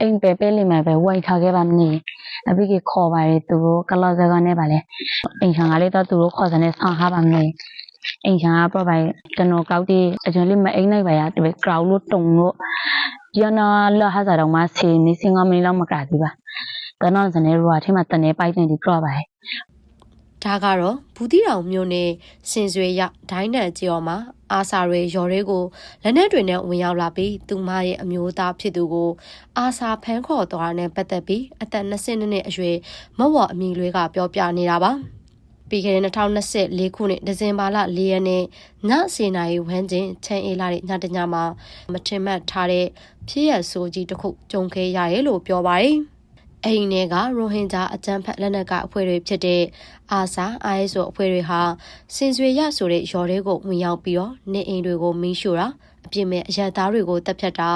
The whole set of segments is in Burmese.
အိမ်ပဲပဲလေးမှာပဲဝိုက်ထားခဲ့ပါမနေအပြီးကခေါ်ပါတယ်သူတို့ကလော့စကနေပါလေအိမ်ဆောင်ကလေးတော့သူတို့ခေါ်စနေဆောင်ဟာပါမနေအိမ်ဆောင်ကပြပါကျွန်တော်ကောက်တီအကျွန်းလေးမအိမ်နိုင်ပါရတပည့် crowd လို့တုံလို့ရနာလာဟာစားတော့မစီနေစင်ငါမင်းလောက်မကတိပါတနော်စနေရွာထဲမှာတနေပိုက်နေဒီကြော့ပါ ဒါကတော့ဘူးတီတောင်မြို့နယ်စင်စွေရဒိုင်းနံကျော်မှာအာစာရဲရော်ရဲကိုလက်နက်တွေနဲ့ဝင်ရောက်လာပြီးသူမရဲ့အမျိုးသားဖြစ်သူကို အာစာဖမ်းခေါ်သွားတဲ့ပတ်သက်ပြီးအသက်20နှစ်အရွယ်မဝအမီလေးကပြောပြနေတာပါပြီးခဲ့တဲ့2024ခုနှစ်ဒီဇင်ဘာလ4ရက်နေ့ညစီနာရီဝန်းကျင်ချန်အေလာတဲ့ညတညမှာမထင်မှတ်ထားတဲ့ဖြစ်ရဆိုးကြီးတစ်ခုကြုံခဲ့ရရဲ့လို့ပြောပါတယ် အိမ်ထဲကရိုဟင်ဂျာအကြမ်းဖက်လက်နက်ကအဖွဲ့တွေဖြစ်တဲ့အာဆာ ISO အဖွဲ့တွေဟာစင်စွေရဆိုတဲ့ရော်တွေကိုဝင်ရောက်ပြီးတော့နေအိမ်တွေကိုမီးရှို့တာအပြစ်မဲ့အရသားတွေကိုတပ်ဖြတ်တာ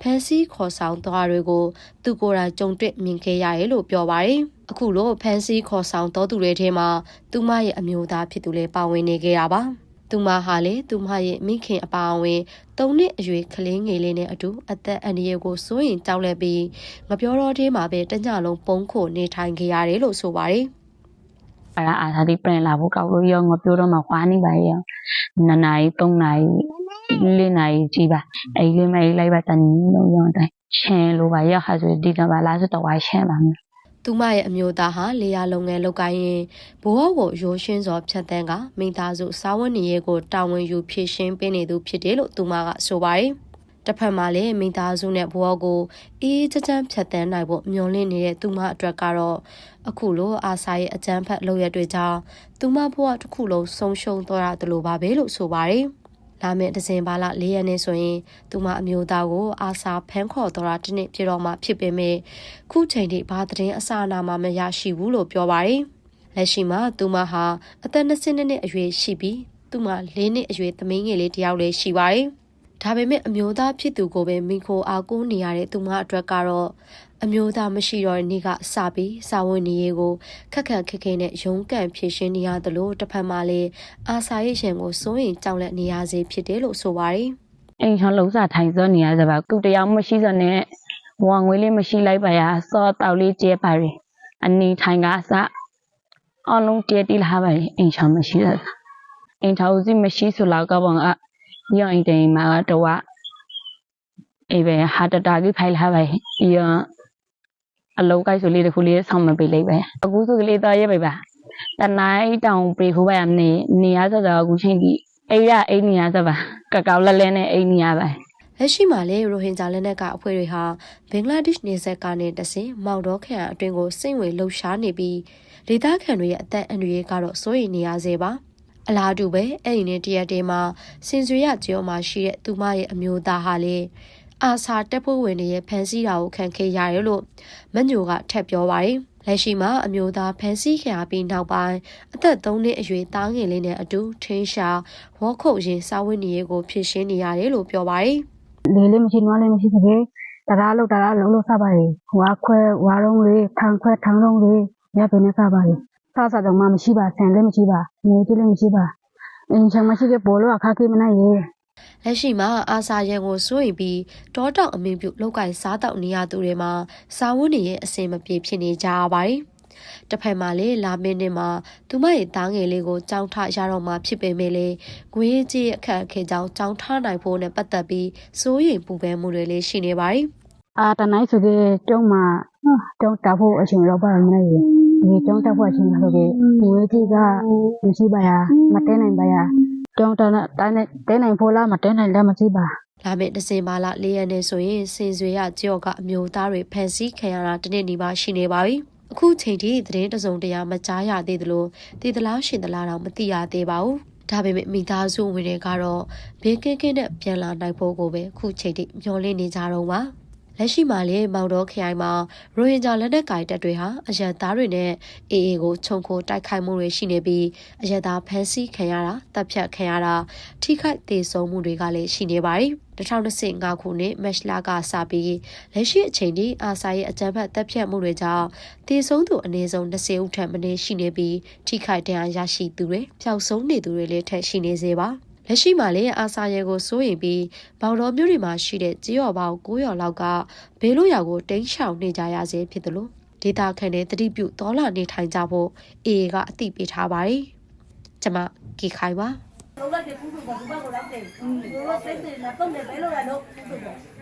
ဖမ်းဆီးခေါ်ဆောင်သွားတွေကိုသူကိုယ်တိုင်ကြုံတွေ့မြင်ခဲ့ရတယ်လို့ပြောပါတယ်။အခုလိုဖမ်းဆီးခေါ်ဆောင်တော်သူတွေထဲမှာသူမရဲ့အမျိုးသားဖြစ်သူလည်းပါဝင်နေခဲ့တာပါ။ သူမဟာလေသူမရဲ့မိခင်အပါအဝင်၃နှစ်အရွယ်ကလေးငယ်လေးနဲ့အတူအသက်အန္တရာယ်ကိုစိုးရင်ကြောက်လက်ပြီးငပြောတော်သေးမှာပဲတညလုံးပုံခိုနေထိုင်ခဲ့ရတယ်လို့ဆိုပါတယ်။ပါလာအာသာဒီပြန်လာဖို့ကောက်လို့ရောငါပြောတော့မှခွာနေပါရောနှစ်နာရီသုံးနာရီလေးနာရီကြည့်ပါအဲ့ဒီမိုင်လိုက်ပါတန်လုံးရောတိုင်းချင်းလိုပါရဟာဆိုဒီကဘာလာဆိုတော့ဝိုင်းချင်းပါမယ် သူမရဲ့အမျိုးသားဟာလေယာလုပ်ငန်းလုပ်ကိုင်းရင်ဘဝကိုရိုးရှင်းစွာဖြတ်တန်းကမိသားစုစာဝန်နေရေးကိုတာဝန်ယူဖြည့်ရှင်းပေးနေသူဖြစ်တယ်လို့သူမကဆိုပါတယ်။တစ်ဖက်မှာလည်းမိသားစုနဲ့ဘဝကိုအေးအေးချမ်းချမ်းဖြတ်တန်းနိုင်ဖို့မျှော်လင့်နေတဲ့သူမအတွက်ကတော့အခုလိုအာစာရဲ့အကြမ်းဖက်လုပ်ရတွေကြောင့်သူမဘဝတစ်ခုလုံးဆုံးရှုံးသွားရတယ်လို့ပါပဲလို့ဆိုပါတယ်။ လာမယ့်ဒီဇင်ဘာလ၄ရက်နေ့ဆိုရင်သူမအမျိုးသားကိုအာစာဖမ်းခေါ်တော်တာတစ်နှစ်ပြည့်တော့မှဖြစ်ပေမဲ့ခုချိန်ထိဘာသတင်းအစအနာမှမရရှိဘူးလို့ပြောပါတယ်။လက်ရှိမှာသူမဟာအသက်20နှစ်အရွယ်ရှိပြီးသူမ၄နှစ်အရွယ်သမီးငယ်လေးတစ်ယောက်လည်းရှိပါတယ်။ ဒါပေမဲ့အမျိုးသားဖြစ်သူကိုပဲမိခိုအားကိုးနေရတဲ့သူမအတွက်ကတော့အမျိုးသားမရှိတော့တဲ့နေ့ကစပြီးစာဝန်နေရေးကိုခက်ခက်ခက်ခဲနဲ့ရုန်းကန်ဖြည့်ရှင်းနေရသလိုတစ်ဖက်မှာလည်းအာစာရေးရှင်ကိုစိုးရင်ကြောက်လက်နေရစေဖြစ်တယ်လို့ဆိုပါတယ်။အိမ်ချောင်းလုံးစားထိုင်စောနေရစပါကုတရားမရှိစောနဲ့ဝငွေလေးမရှိလိုက်ပါရစောတောက်လေးကျဲပါရအနီထိုင်ကအစအလုံးကျဲတိလာပါအိမ်ချောင်းမရှိတော့အိမ်ချောင်းစီမရှိဆိုတော့ကဘောအ ရောအိမ်တိုင်မှာတော့အေးပဲဟာတတာကြီးဖိုင်လာပါရောအလုံးကိုက်ဆိုလေးတခုလေးဆောင်းမပေးလိုက်ပဲအခုဆိုကလေးတော့ရဲပဲပါတနိုင်တောင်ပြေခိုးပါရမနေနေရဆိုတော့အခုချင်းကြီးအိရအိနေရစပါကကောက်လက်လဲနဲ့အိနေရပါလက်ရှိမှာလေရိုဟင်ဂျာလက်နက်ကအဖွဲ့တွေဟာဘင်္ဂလားဒေ့ရှ်နေဆက်ကနေတဆင်မောက်တော့ခရိုင်အတွင်းကိုစိတ်ဝင်လှုပ်ရှားနေပြီးဒေသခံတွေရဲ့အသက်အန္တရာယ်ကတော့စိုးရိမ်နေရစေပါ အလားတူပဲအဲ့ဒီနေ့တရက်တည်းမှာစင်စွေရကျော်မှာရှိတဲ့သူမရဲ့အမျိုးသားဟာလေအာစာတက်ဖို့ဝင်တွေရဲ့ဖန်ဆီးတာကိုခံခဲ့ရတယ်လို့မညိုကထပ်ပြောပါတယ်လက်ရှိမှာအမျိုးသားဖန်ဆီးခံရပြီးနောက်ပိုင်းအသက်3နှစ်အရွယ်သားငယ်လေးနဲ့အတူထင်းရှာဝေါခုတ်ရင်စာဝတ်နေရေးကိုဖြစ်ရှင်းနေရတယ်လို့ပြောပါတယ်လေးလေးမရှိနွားလေးမရှိစကေးတရားလို့တရားလုံးလို့စပါရီဝါခွဲဝါလုံးလေးထန်ခွဲထန်လုံးလေးရပနေစပါရီ ဆဆတော့မှမရှိပါဆန်လည်းမရှိပါနေကြလည်းမရှိပါအင်းချင်မရှိကပေါ်လို့အခါကိမနိုင်ရေလက်ရှိမှာအာစာရန်ကိုစိုးရင်ပြီးတောတောင်အမင်းပြုတ်လောက်ကင်စားတောက်နေရသူတွေမှာစာဝတ်နေရဲ့အစင်မပြေဖြစ်နေကြရပါတယ်။တစ်ဖက်မှာလေလာမင်းနဲ့မှာသူမရဲ့သားငယ်လေးကိုကြောင်းထရတော့မှဖြစ်ပေမဲ့လေငွေကြီးအခက်အခဲကြောင့်ကြောင်းထနိုင်ဖို့နဲ့ပတ်သက်ပြီးစိုးရိမ်ပူပန်မှုတွေလည်းရှိနေပါတယ်အာတနိုင်ဆိုကေကျုံးမှာကျုံးတက်ဖို့အချိန်တော့ပါမနေရေ ဒီကျုံးတက်ဖို့အချိန်ဆိုကေဝေးကြီးကမရှိပါရမတဲနိုင်ပါရကျုံးတန်းတိုင်းတဲနိုင်ဖို့လားမတဲနိုင်လည်းမရှိပါ။လာမယ့်ဒီဇင်ဘာလ၄ရက်နေ့ဆိုရင်စင်စွေရကြော့ကအမျိုးသားတွေဖန်ဆီးခံရတာတစ်နှစ်နီးပါးရှိနေပါပြီ။အခုချိန်ထိသတင်းတစုံတရာမကြားရသေးသလိုတည်သလားရှင်သလားတော့မသိရသေးပါဘူး။ဒါပေမဲ့မိသားစုဝင်တွေကတော့ဘေးကင်းကင်းနဲ့ပြန်လာနိုင်ဖို့ကိုပဲအခုချိန်ထိမျှော်လင့်နေကြတော့ပါ။ လက်ရှိမှာလေမောင်တော်ခရိုင်မှာရိုဟင်ဂျာလက်နက်ကိုင်တပ်တွေဟာအရန်သားတွေနဲ့အေအေကိုခြုံခိုတိုက်ခိုက်မှုတွေရှိနေပြီးအရန်သားဖမ်းဆီးခံရတာတပ်ဖြတ်ခံရတာထိခိုက်ဒေဆုံးမှုတွေကလည်းရှိနေပါတယ်2025ခုနှစ်မက်လကစပြီးလက်ရှိအချိန်ထိအာဆာရဲ့အကြမ်းဖက်တပ်ဖြတ်မှုတွေကြောင့်ဒေဆုံးသူအနည်းဆုံး20ဦးထက်မနည်းရှိနေပြီးထိခိုက်ဒဏ်ရာရရှိသူတွေပျောက်ဆုံးနေသူတွေလည်းထက်ရှိနေစေပါ လက်ရှိမှာလည်းအာဆာရဲကိုစိုးရင်ပြီးဘောင်တော်မျိုးတွေမှာရှိတဲ့ကြေးရော်ပေါင်း900လောက်ကဘေးလို့ရာကိုတိမ်းရှောင်နေကြရစေဖြစ်တယ်လို့ဒေတာခန်တဲ့တတိပြုဒေါ်လာနေထိုင်ကြဖို့အေအေကအသိပေးထားပါတယ်ကျွန်မကီခိုင်ပါလုံးလိုက်တဲ့ဖူးဖူးကဘူဘကိုတော့တယ်။ဘူဘစိတ်စိတ်နဲ့ပုံနဲ့ပဲလို့ရလို့ဖူးဖူး